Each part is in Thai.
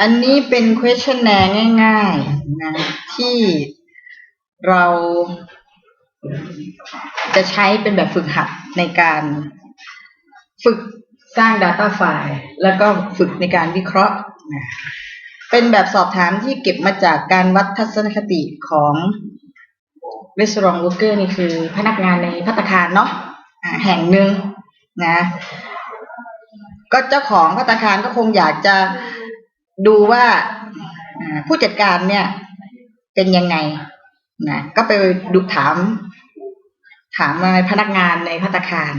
อันนี้เป็น questionnaire ง่ายๆนะที่เราจะใช้เป็นแบบฝึกหัดในการฝึกสร้าง Data ไฟล์แล้วก็ฝึกในการวิเคราะห์นะเป็นแบบสอบถามที่เก็บมาจากการวัดทัศนคติของ Restaurant Worker นี่คือพนักงานในพัตตาคารเนาะแห่งหนึ่งนะ ก็เจ้าของพัตตาคารก็คงอยากจะ ดูว่าผู้จัดการเนี่ยเป็นยังไงนะก็ไปดูถาม ถามมาพนักงานในพัตคาร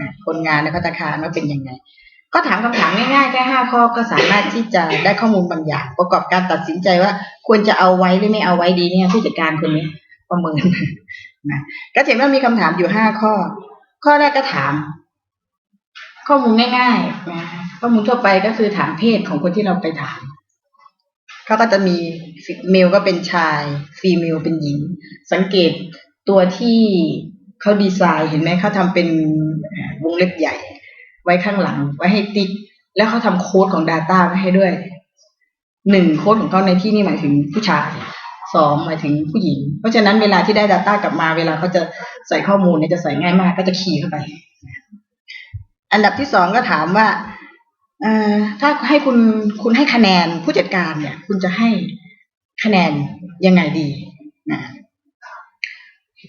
นะคนงานในพัตคารว่าเป็นยังไง ก็ถามคำถามง่ายๆแค่ห้าข้อก็สามารถที่จะได้ข้อมูลบางอย่าง ประกอบการตัดสินใจว่าควรจะเอาไว้หรือไม่เอาไว้ดีเนี่ยผู้จัดการคนนี้ประเมินนะก็เห็นว่ามีคำถามอยู่ห้าข้อ ข้อแรกก็ถาม ข้อมูลง่ายๆนะข้อมูลทั่วไปก็คือถามเพศของคนที่เราไปถามเขาก็จะมีเมลก็เป็นชายฟีเมลเป็นหญิง สังเกตตัวที่เขาดีไซน์เห็นไหมเขาทำเป็นวงเล็บใหญ่ ไว้ข้างหลังไว้ให้ติ๊ก แล้วเขาทำโค้ดของ Data ไว้ให้ด้วยหนึ่งโค้ดของเขาในที่นี่หมายถึงผู้ชายสองหมายถึงผู้หญิง เพราะฉะนั้นเวลาที่ได้ Data กลับมาเวลาเขาจะใส่ข้อมูลเนี่ยจะใส่ง่ายมากก็จะคีย์เข้าไป อันดับที่สองก็ถามว่าเอ่อถ้าให้คุณคุณให้คะแนนผู้จัดการเนี่ย คุณจะให้คะแนนยังไงดีนะ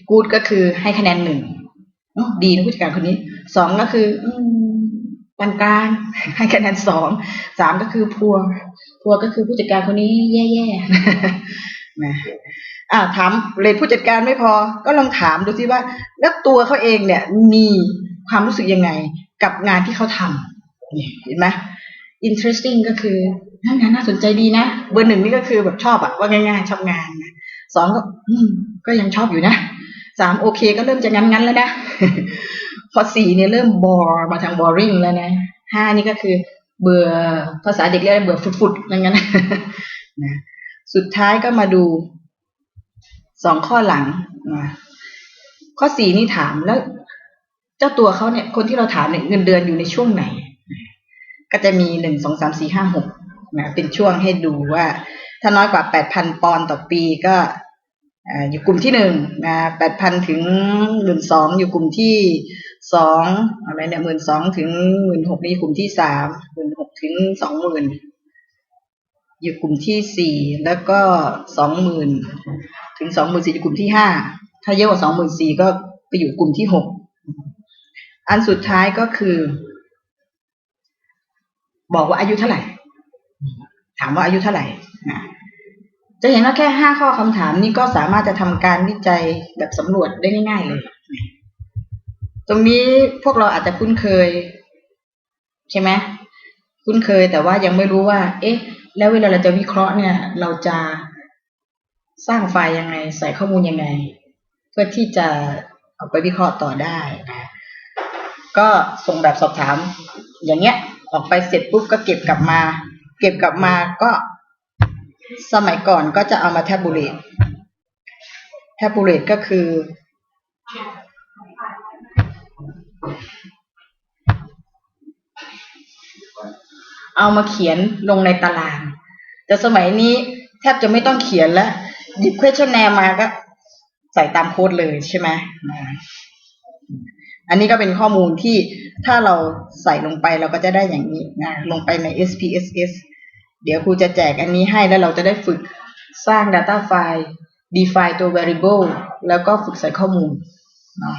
กูดก็คือให้คะแนนหนึ่งดีนะผู้จัดการคนนี้สองก็คือปานกลางให้คะแนนสองสามก็คือพัว พัวก็คือผู้จัดการคนนี้แย่ๆนะอ่าถามเลยผู้จัดการไม่พอ ก็ลองถามดูสิว่า แล้วตัวเขาเองเนี่ยมีความรู้สึกยังไง กับงานที่เขาทำนี่เห็นไหม interesting ก็คืองานน่าสนใจดีนะ เบอร์หนึ่งนี่ก็คือแบบชอบอะว่าง่ายๆชอบงานนะสองก็อืมก็ยังชอบอยู่นะสามโอเคก็เริ่มจะงั้นๆแล้วนะ พอสี่เนี่ยเริ่มบอร์มาทาง boring แล้วนะห้านี่ก็คือเบื่อภาษาเด็กเรียกเบื่อฟุดๆอะไรเงี้นนะสุดท้ายก็มาดูสองข้อหลังนะข้อสี่นี่ถามแล้ว เจ้าตัวเขาเนี่ยคนที่เราถามเนี่ยเงินเดือนอยู่ในช่วงไหน ก็จะมีหนึ่งสองสามสี่ห้าหกนะเป็นช่วงให้ดูว่า ถ้าน้อยกว่าแปดพันปอนด์ต่อปีก็อ่าอยู่กลุ่มที่หนึ่งนะแปดพันถึงหมื่นสองอยู่กลุ่มที่สองอะไรเนี่ยหมื่นสองถึงหมื่นหกนี่กลุ่มที่สามหมื่นหกถึงสองหมื่นอยู่กลุ่มที่สี่แล้วก็สองหมื่นถึงสองหมื่นสี่อยู่กลุ่มที่ห้าถ้าเยอะกว่าสองหมื่นสี่ก็ไปอยู่กลุ่มที่หก อันสุดท้ายก็คือ บอกว่าอายุเท่าไหร่ ถามว่าอายุเท่าไหร่จะเห็นว่าแค่ห้าข้อคำถามนี้ก็สามารถจะทำการวิจัยแบบสำรวจได้ง่ายๆเลย ตรงนี้พวกเราอาจจะคุ้นเคย ใช่ไหมคุ้นเคยแต่ว่ายังไม่รู้ว่า เอ๊ะ แล้วเวลาเราจะวิเคราะห์เนี่ย เราจะสร้างไฟล์ยังไง ใส่ข้อมูลยังไง เพื่อที่จะเอาไปวิเคราะห์ต่อได้นะ ก็ส่งแบบสอบถาม อย่างเงี้ย ออกไปเสร็จปุ๊บก็เก็บกลับมา เก็บกลับมาก็สมัยก่อนก็จะเอามาแทบบูเลตแทบบูเลตก็คือ เอามาเขียนลงในตาราง แต่สมัยนี้แทบจะไม่ต้องเขียนแล้วหยิบ questionnaire มาก็ใส่ตามโค้ดเลยใช่ไหม อันนี้ก็เป็นข้อมูลที่ถ้าเราใส่ลงไปเราก็จะได้อย่างนี้นะลงไปใน SPSS เดี๋ยวครูจะแจกอันนี้ให้แล้วเราจะได้ฝึกสร้าง Data File define ตัว variable แล้วก็ฝึกใส่ข้อมูลเนาะ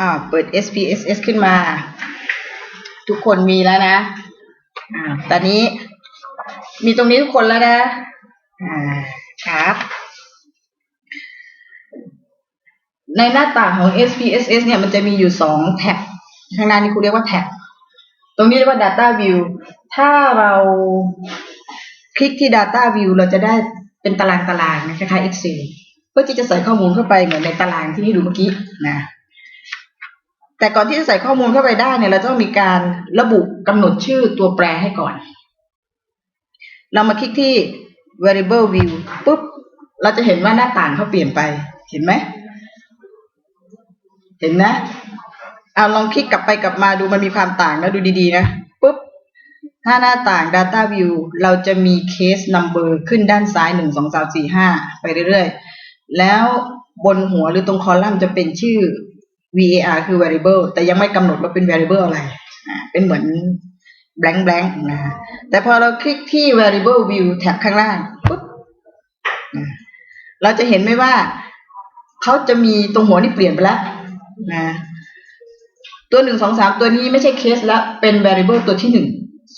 อ่าเปิด SPSS ขึ้นมา ทุกคนมีแล้วนะอ่าตอนนี้ มีตรงนี้ทุกคนแล้วนะ อ่า ครับ ในหน้าต่างของ SPSS เนี่ยมันจะมีอยู่สองแท็บ ข้างหน้านี่ครูเรียกว่าแท็บ ตรงนี้เรียกว่า Data View ถ้าเราคลิกที่ Data View เราจะได้เป็นตารางตารางนะคล้ายๆ Excel เพื่อที่จะใส่ข้อมูลเข้าไปเหมือนในตารางที่ให้ดูเมื่อกี้นะ แต่ก่อนที่จะใส่ข้อมูลเข้าไปได้เนี่ย เราต้องมีการระบุกำหนดชื่อตัวแปรให้ก่อน เรามาคลิกที่ variable view ปุ๊บ เราจะเห็นว่าหน้าต่างเขาเปลี่ยนไป เห็นไหม เห็นนะเอาลองคลิกกลับไปกลับมาดูมันมีความต่างนะดูดีๆนะปุ๊บ ถ้าหน้าต่าง Data View เราจะมี Case Number ขึ้นด้านซ้ายหนึ่งสองสามสี่ห้าไปเรื่อยๆ แล้วบนหัวหรือตรงคอลัมน์จะเป็นชื่อ var คือ variable แต่ยังไม่กำหนดว่าเป็น variable อะไร เป็นเหมือน blank blank นะแต่พอเราคลิกที่ variable view แท็บข้างล่างปุ๊บเราจะเห็นไหมว่า เขาจะมีตรงหัวนี่เปลี่ยนไปแล้วนะตัวหนึ่งสองสามตัวนี้ไม่ใช่เคสแล้ว เป็น variable ตัวที่หนึ่ง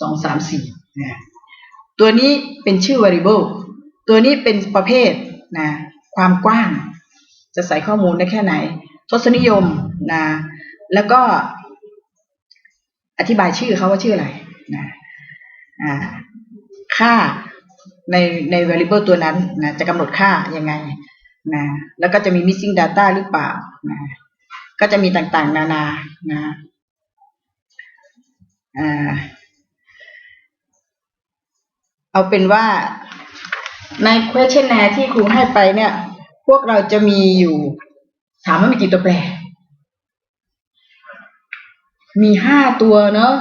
สองสามสี่นะตัวนี้เป็นชื่อ variable ตัวนี้เป็นประเภทนะความกว้าง จะใส่ข้อมูลได้แค่ไหน ทศนิยมนะแล้วก็อธิบายชื่อเขาว่าชื่ออะไร นะค่าในใน variable ตัวนั้นนะจะกำหนดค่ายังไงนะแล้วก็จะมี missing data หรือเปล่านะก็จะมีต่างๆ นานานะเอาเป็นว่าใน questionnaire ที่ครูให้ไปเนี่ย พวกเราจะมีอยู่ ถามว่ามีกี่ตัวแปร มีห้าตัวเนาะ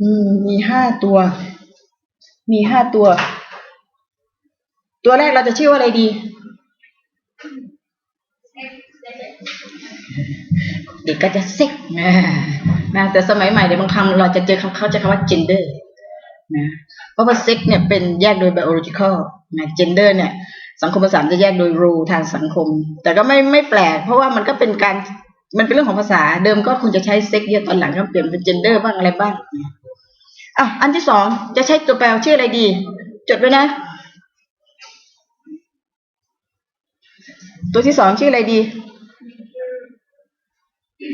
อืม มีห้าตัว มีห้าตัว ตัวแรกเราจะชื่อว่าอะไรดี เด็กก็จะเซ็กนะนะแต่สมัยใหม่เดี๋ยวบางคำเราจะเจอคำเขาจะคำว่า gender นะเพราะว่า sex เนี่ยเป็นแยกโดย biological นะ gender เนี่ย สังคมภาษาจะแยกโดย rule ทางสังคม แต่ก็ไม่ไม่แปลก เพราะว่ามันก็เป็นการมันเป็นเรื่องของภาษาเดิมก็คงจะใช้ sex เยอะตอนหลังก็เปลี่ยนเป็น gender บ้างอะไรบ้าง อะอันที่สองจะใช้ตัวแปลชื่ออะไรดี จดไว้นะ ตัวที่สองชื่ออะไรดี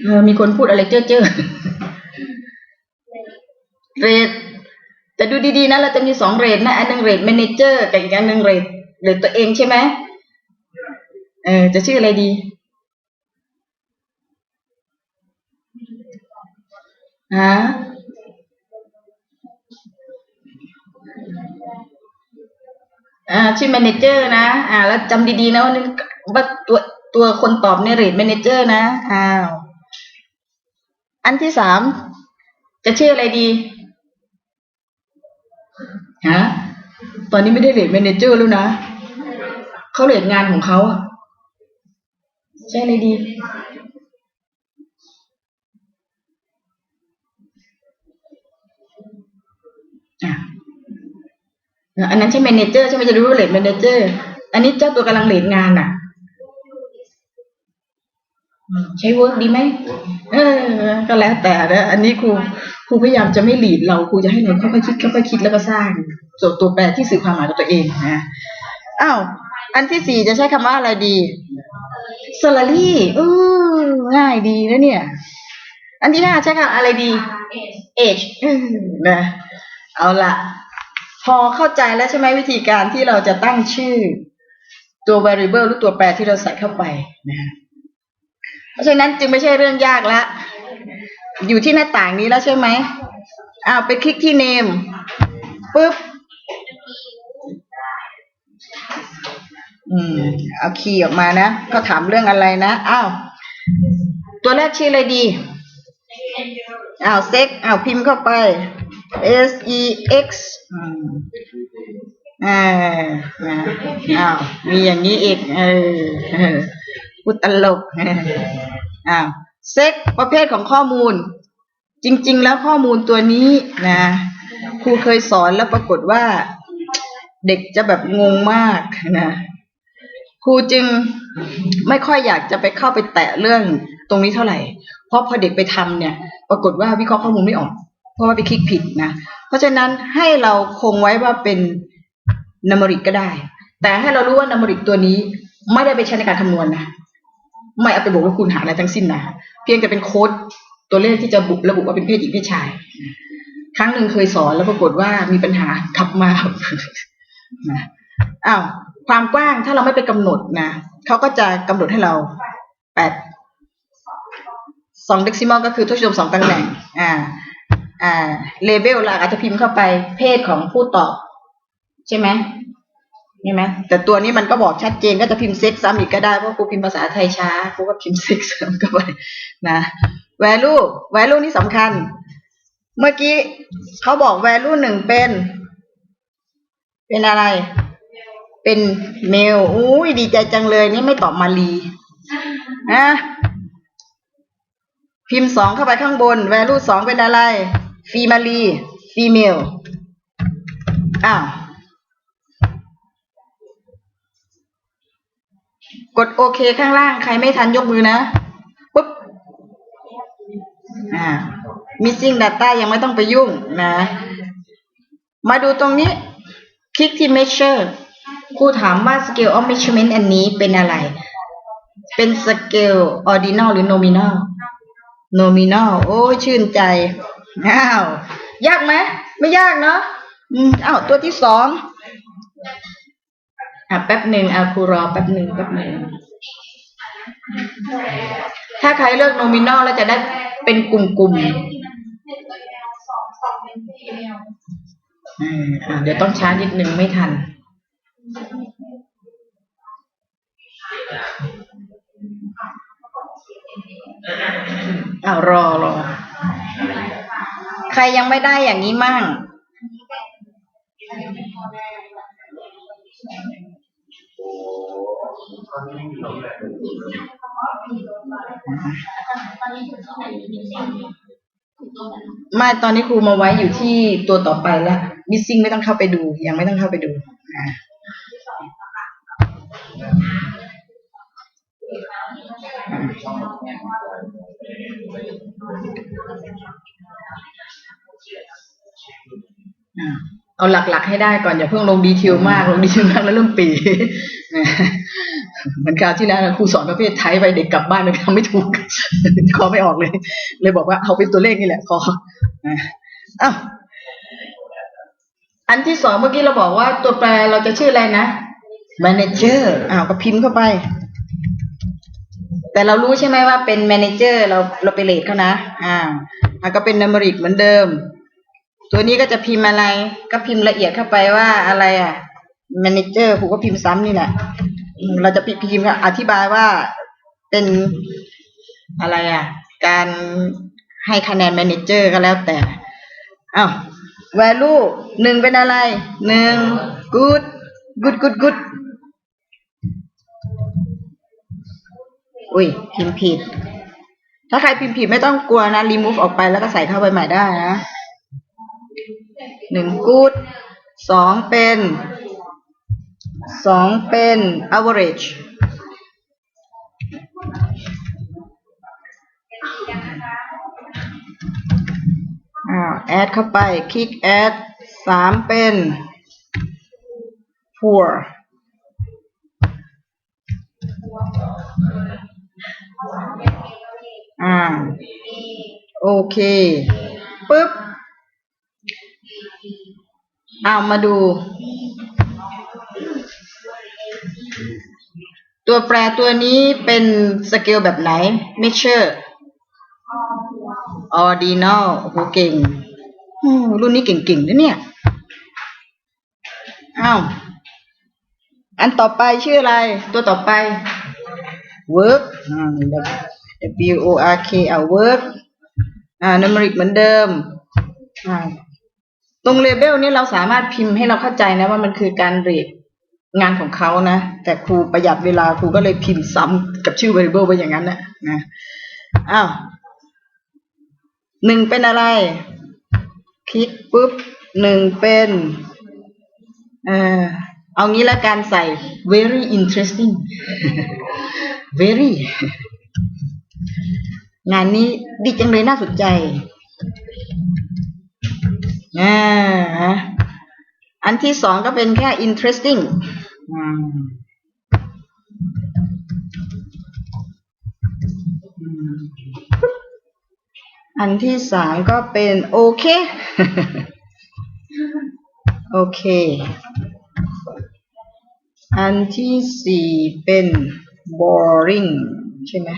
เออมีคนพูดอะไรเจ้อเจ้อเรทแต่ดูดีๆนะเราจะมีสองเรทนะอันหนึ่งเรทแมเนเจอร์กับอีกอันหนึ่งเรทเรทตัวเองใช่ไหมเออจะชื่ออะไรดีฮะ อ่าชื่อแมเนเจอร์นะ อ่า แล้วจำดีๆนะว่านี่ว่าตัวตัวคนตอบเนี่ยเรทแมเนเจอร์นะอ้าวอันที่สามจะชื่ออะไรดีฮะตอนนี้ไม่ได้เรทแมเนเจอร์แล้วนะเขาเรทงานของเขาใช่อะไรดี อันนั้นใช่แมเนเจอร์ใช่ไหมจะรู้ว่าเรทแมเนเจอร์อันนี้เจ้าตัวกำลังเรทงานอะ ใช้เวิร์กดีไหมเออ ก็แล้วแต่นะอันนี้ครูครูพยายามจะไม่หลีดเราครูจะให้เราค่อยๆคิดค่อยๆคิดแล้วก็สร้างตัวตัวแปรที่สื่อความหมายกับตัวเองนะอ้าวอันที่สี่จะใช้คำว่าอะไรดี salary เออง่ายดีนะเนี่ย อันที่ห้าใช้คำอะไรดี age เออนะเอาละ พอเข้าใจแล้วใช่ไหมวิธีการที่เราจะตั้งชื่อตัว variable หรือตัวแปรที่เราใส่เข้าไปนะ เพราะฉะนั้นจึงไม่ใช่เรื่องยากละ อยู่ที่หน้าต่างนี้แล้วใช่ไหมอ้าวไปคลิกที่ name ปุ๊บ อืม เอาคีย์ออกมานะเขาถามเรื่องอะไรนะ อ้าว ตัวแรกชื่ออะไรดี อ้าว sex อ้าวพิมพ์เข้าไป s e x อ่านะอ้าวมีอย่างนี้อีก เออพูดตลกอออ้าวเซ็กประเภทของข้อมูล จริง ๆ แล้วข้อมูลตัวนี้นะครูเคยสอนแล้วปรากฏว่า เด็กจะแบบงงมากนะครูจึงไม่ค่อยอยากจะไปเข้าไปแตะเรื่องตรงนี้เท่าไหร่ เพราะพอเด็กไปทำเนี่ย ปรากฏว่าวิเคราะห์ข้อมูลไม่ออก เพราะว่าไปคลิกผิดนะ เพราะฉะนั้นให้เราคงไว้ว่าเป็นนัมริกก็ได้ แต่ให้เรารู้ว่านัมริกตัวนี้ไม่ได้ไปใช้ในการคำนวณนะไม่เอาไปบอกว่าคุณหาอะไรทั้งสิ้นนะเพียงแต่เป็นโค้ดตัวเลขที่จะบุระบุว่าเป็นเพศหญิงเพศชาย ครั้งหนึ่งเคยสอนแล้วปรากฏว่ามีปัญหากลับมานะอ้าวความกว้างถ้าเราไม่ไปกำหนดนะเขาก็จะกำหนดให้เราแปดสองเด็กซิมอลก็คือทศนิยมสองตำแหน่ง อ่า อ่าเลเบลเราอาจจะพิมพ์เข้าไปเพศของผู้ตอบ ใช่ไหมใช่ไหมแต่ตัวนี้มันก็บอกชัดเจนก็จะพิมพ์เซ็กซ้ำอีกก็ได้ เพราะครูพิมพ์ภาษาไทยช้าครูก็พิมพ์เซ็กซ้ำเข้าไปนะ value value นี่สำคัญ เมื่อกี้เขาบอก value หนึ่งเป็น เป็นอะไร เป็นเมลอุ้ยดีใจจังเลยนี่ไม่ตอบมาลีนะพิมพ์สองเข้าไปข้างบน value สองเป็นอะไร female female อ้าวกดโอเคข้างล่างใครไม่ทันยกมือนะปุ๊บอ่า missing data ยังไม่ต้องไปยุ่งนะ มาดูตรงนี้ คลิกที่ measure ครูถามว่า scale of measurement อันนี้เป็นอะไร เป็น scale ordinal หรือ nominal nominal โอ้ยชื่นใจ อ้าวยากไหมไม่ยากเนาะอืมอ้าวตัวที่สองอะแป๊บหนึ่งอะครูรอแป๊บหนึ่งแป๊บหนึ่งถ้าใครเลือก nominal แล้วจะได้เป็นกลุ่มๆอืมอะเดี๋ยวต้องช้านิดนึงไม่ทันอ้าวรอรอ ใครยังไม่ได้อย่างนี้มั่ง ไม่ตอนนี้ครูมาไว้อยู่ที่ตัวต่อไปแล้ว missing ไม่ต้องเข้าไปดู ยังไม่ต้องเข้าไปดูอะอะ เอาหลัก ๆ ให้ได้ก่อนอย่าเพิ่งลงดีเทลมาก ลงดีเทลมากแล้วเริ่มปีเหมือนคราวที่แล้วนะครูสอนประเภทไทยไปเด็กกลับบ้านไปทำไม่ถูกคอไม่ออกเลย เลยบอกว่าเอาเป็นตัวเลขนี่แหละพออะอ้าวอันที่สองเมื่อกี้เราบอกว่าตัวแปรเราจะชื่ออะไรนะ manager อ้าวก็พิมพ์เข้าไป แต่เรารู้ใช่ไหมว่าเป็น manager เราเราไปเลทเขานะ อ่าแล้วก็เป็น numeric เหมือนเดิม ตัวนี้ก็จะพิมพ์อะไร ก็พิมพ์ละเอียดเข้าไปว่าอะไรอะ manager ครูก็พิมพ์ซ้ำนี่แหละเราจะพิมพ์อธิบายว่าเป็นอะไรอะ การให้คะแนน manager ก็แล้วแต่อ้าว value หนึ่งเป็นอะไรหนึ่ง good good good good อุ้ยพิมพ์ผิด ถ้าใครพิมพ์ผิดไม่ต้องกลัวนะ remove ออกไปแล้วก็ใส่เข้าไปใหม่ได้นะ หนึ่ง good สองเป็นสองเป็น average อ้าว add เข้าไป คลิก add สามเป็น poor อ่า โอเค ปึ๊บ เอามาดู ตัวแปรตัวนี้เป็นสเกลแบบไหน measure ordinal โอ้โหเก่งรุ่นนี้เก่งๆนะเนี่ยอ้าวอันต่อไปชื่ออะไร ตัวต่อไป work W O R K เอา work อ่า numeric เหมือนเดิมอ่า ตรงเลเบลนี้เราสามารถพิมพ์ให้เราเข้าใจนะว่ามันคือการเรทงานของเขานะ แต่ครูประหยัดเวลาครูก็เลยพิมพ์ซ้ำกับชื่อ variable ไปอย่างนั้นนะนะอ้าวหนึ่งเป็นอะไร คลิกปุ๊บหนึ่งเป็นเอ่อเอางี้ละการใส่ very interesting very งานนี้ดีจังเลยน่าสนใจ อ่าอันที่สองก็เป็นแค่ interesting อันที่สามก็เป็นโอเค โอเค อันที่สี่เป็น boring ใช่ไหม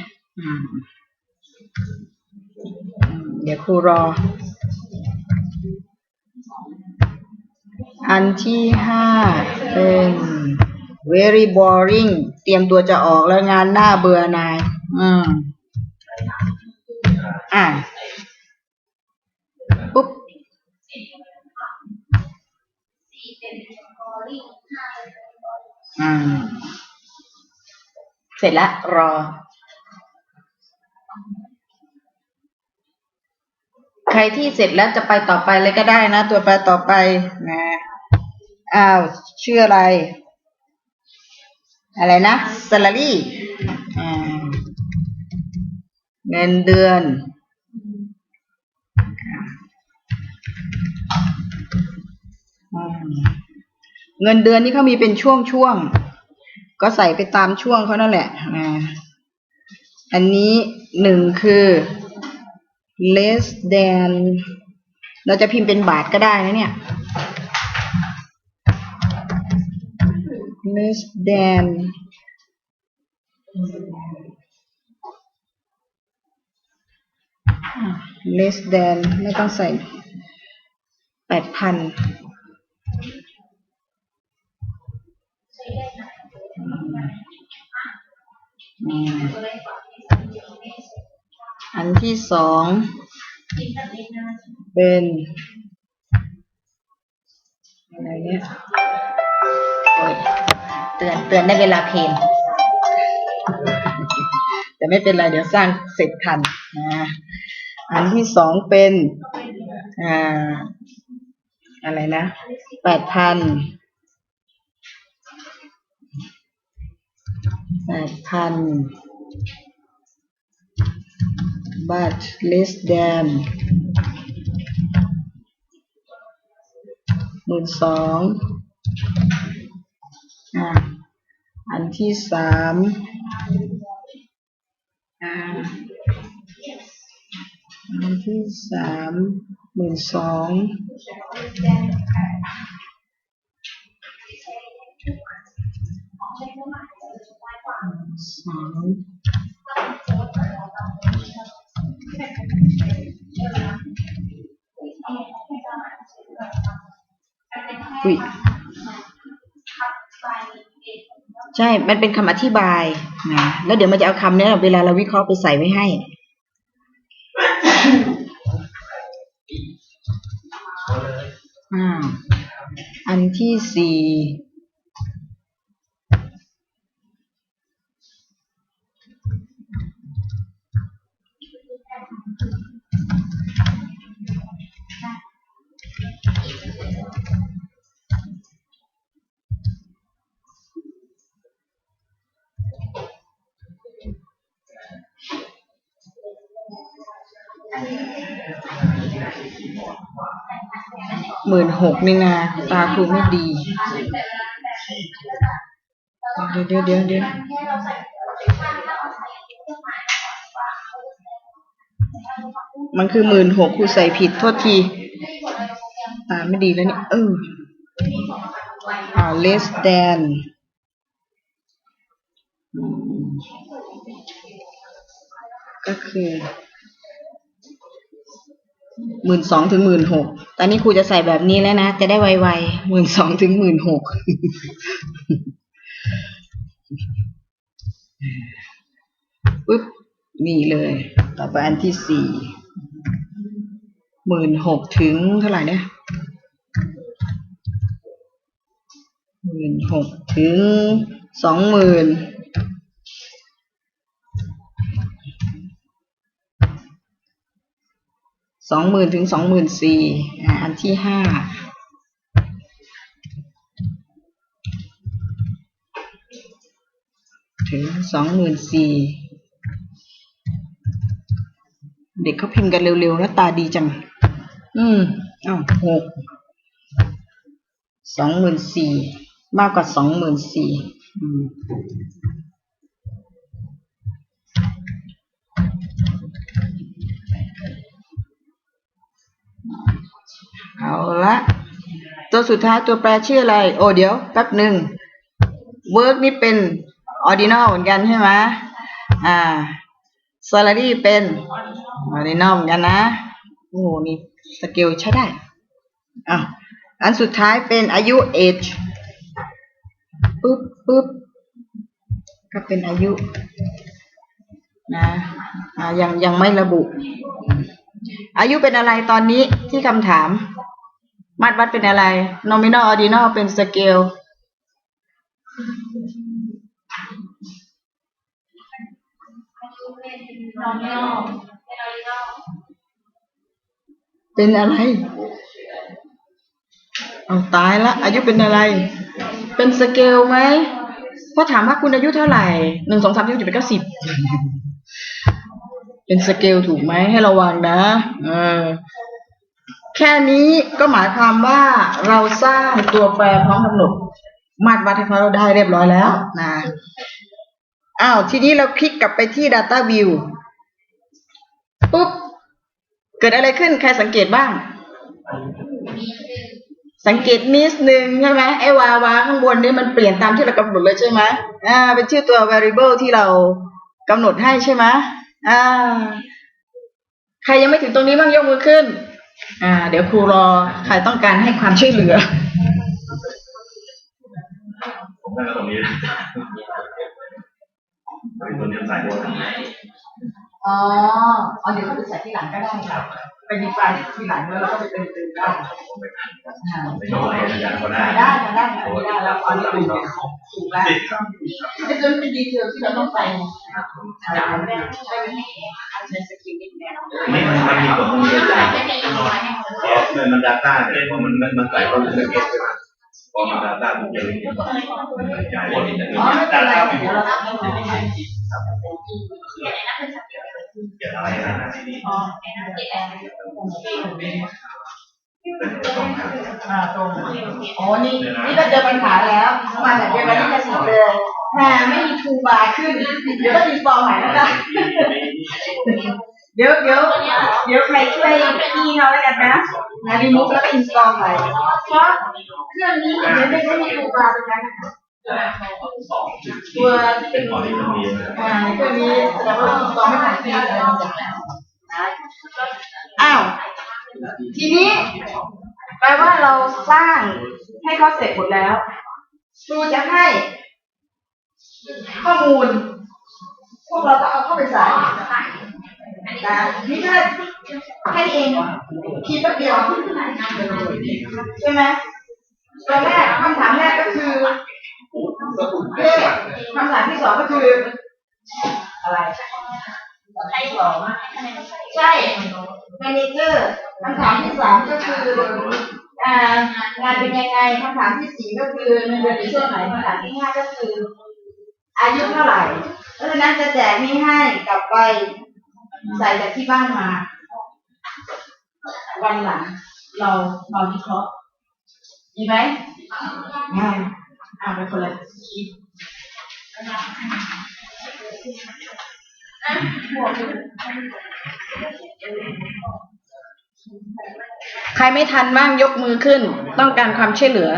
เดี๋ยวครูรอ อันที่ห้าเป็น very boring เตรียมตัวจะออกแล้วงานหน้าเบื่อนาย อืม อะปุ๊บอืม เสร็จแล้วรอ ใครที่เสร็จแล้วจะไปต่อไปเลยก็ได้นะ ตัวไปต่อไปนะ อ้าวชื่ออะไร อะไรนะ salary อ่าเงินเดือนเงินเดือนนี่เขามีเป็นช่วงๆก็ใส่ไปตามช่วงเขานั่นแหละ อันนี้หนึ่งคือ less than เราจะพิมพ์เป็นบาทก็ได้นะเนี่ย less than อ่า less than ไม่ต้องใส่แปดพันอันที่สองเป็น อะไรเนี่ยโอ้ยเตือนเตือนได้เวลาเพลงแต่ไม่เป็นไรเดี๋ยวสร้างเสร็จทันนะอันที่สองเป็นอ่าอะไรนะแปดพันแปดพัน but less than หมื่นสองอ่าอันที่สามอ่าอันที่สามหมื่นสองสอง อุ้ยใช่ มันเป็นคำอธิบายนะแล้วเดี๋ยวมันจะเอาคำนี้เวลาเราวิเคราะห์ไปใส่ไว้ให้อ่าอันที่สี่ หมื่นหกนี่นะตาครูไม่ดี เดี๋ยวเดี๋ยวเดี๋ยวเดี๋ยวมันคือหมื่นหกครูใส่ผิดโทษที ตาไม่ดีแล้วนี่เอออ่า less than ก็คือ หมื่นสองถึงหมื่นหกตอนนี้ครูจะใส่แบบนี้แล้วนะ จะได้ไวๆหมื่นสองถึงหมื่นหกปึ๊บ นี่เลย ต่อไปอันที่สี่หมื่นหกถึงเท่าไหร่เนี่ยหมื่นหกถึงสองหมื่น สองหมื่นถึงสองหมื่นสี่อันที่ห้าถึงสองหมื่นสี่เด็กเขาพิมพ์กันเร็วๆแล้วตาดีจัง อืมอ้าวหกสองหมื่นสี่มากกว่าสองหมื่นสี่ เอาละ ตัวสุดท้ายตัวแปรชื่ออะไร โอ้เดี๋ยวแป๊บหนึ่ง work นี่เป็น ordinal เหมือนกันใช่ไหมอ่า salary เป็น ordinal เหมือนกันนะ โอ้โห นี่สเกลใช้ได้อ้าวอันสุดท้ายเป็นอายุ age ปุ๊บปุ๊บก็เป็นอายุนะอ่ายังยังไม่ระบุ อายุเป็นอะไรตอนนี้ที่คำถาม มาตรวัดเป็นอะไร nominal ordinal เป็น scale เป็นอะไร เอาตายละ อายุเป็นอะไร เป็นสเกลไหมเพราะถามว่าคุณอายุเท่าไหร่ หนึ่งสองสามสี่ห้าหกเจ็ดแปดเก้าสิบ เป็นสเกลถูกไหมให้ระวังนะ เออ แค่นี้ก็หมายความว่าเราสร้างตัวแปรพร้อมกำหนดมาตรวัดให้เขาได้เรียบร้อยแล้วนะอ้าวทีนี้เราคลิกกลับไปที่ Data View ปุ๊บ เกิดอะไรขึ้น ใครสังเกตบ้าง สังเกตนิดนึงใช่ไหมไอ้วาวาข้างบนนี้มันเปลี่ยนตามที่เรากำหนดเลยใช่ไหมอ่า เป็นชื่อตัว variable ที่เรากำหนดให้ใช่ไหมอ่า ใครยังไม่ถึงตรงนี้บ้างยกมือขึ้น อ่า เดี๋ยวครูรอใครต้องการให้ความช่วยเหลือผมนั่งตรงนี้เป็นตัวเนี้ยสายโดนทำไมอ๋ออ๋อเดี๋ยวเขาไปใส่ที่หลังก็ได้ค่ะไปดีไฟที่หลังแล้วเราก็ไปเติมเติมได้อ่าไม่ต้องให้อาจารย์ก็ได้ได้ค่ะได้ค่ะได้เราเอาที่ถูกถูกแล้วไอ้ตัวนี้เป็นดีเทลที่เราต้องไปใช้ใช้สกิลนิดนึง ไม่มันมันมีตัวนี้อาจารมันมันดาต้าเนี่ยพอมันมันมันใส่เข้าไปในเก็ตพอมันดาต้ามันจะเรียนมันกระจายหมดแต่อ๋อไม่เป็นไรดาต้าเดี๋ยวเราทำให้มันได้เกี่ยวอะไรนะอ๋อนตัวตรงครับอ่าตรงอ๋อนี่นี่ก็เจอปัญหาแล้วมาแบบเดียวกันที่จะสิบเลยแหมไม่มีทูบาขึ้นเดี๋ยวก็ดีฟอร์มใหม่แล้วกัน เดี๋ยวเดี๋ยวเดี๋ยวใครช่วยพี่เขาแล้วกันนะนะรีมูฟแล้วก็อินสตอลใหม่เพราะเครื่องนี้เดี๋ยวไม่ได้มีตัวปลาตรงนั้นนะคะตัวที่เป็นนพอดีมันมีนะอ่าเครื่องนี้แสดงว่าอินสตอลไม่ทันทีอะไรมาจากนะอ้าวทีนี้แปลว่าเราสร้างให้เขาเสร็จหมดแล้วครูจะให้ ข้อมูล พวกเราก็เอาเข้าไปใส่ นะนี่แค่แค่นี้เองคิดแป๊บเดียวใช่ไหมตอนแรกคำถามแรกก็คือเลขคำถามที่สองก็คือ อะไรใช่ใช่ manager คำถามที่สามก็คืออ่างานเป็นยังไงคำถามที่สี่ก็คือเงินเดือนในช่วงไหนคำถามที่ห้าก็คือ อายุเท่าไหร่เพราะฉะนั้นจะแจกนี่ให้กลับไป ใส่จากที่บ้านมา วันหลังเรานอนวิเคราะห์ดีไหมง่ายอ่าไปคนละคลิปใครไม่ทันบ้างยกมือขึ้น ต้องการความช่วยเหลือ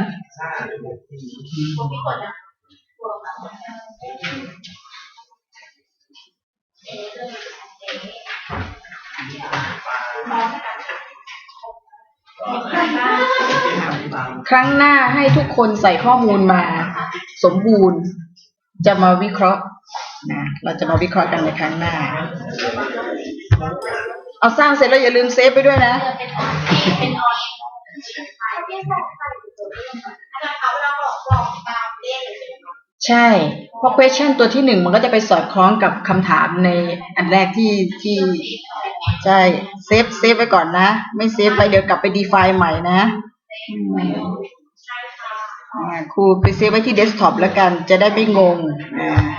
ครั้งหน้าให้ทุกคนใส่ข้อมูลมา สมบูรณ์ จะมาวิเคราะห์นะเราจะมาวิเคราะห์กันในครั้งหน้า เอาสร้างเสร็จแล้วอย่าลืมเซฟไปด้วยนะใช่ เพราะ question ตัวที่หนึ่งมันก็จะไปสอดคล้องกับคำถามในอันแรกที่ที่ ใช่ เซฟเซฟไว้ก่อนนะ ไม่เซฟไปเดี๋ยวกลับไป define ใหม่นะ ครูไปเซฟไว้ที่เดสก์ท็อปแล้วกัน จะได้ไม่งงอ่า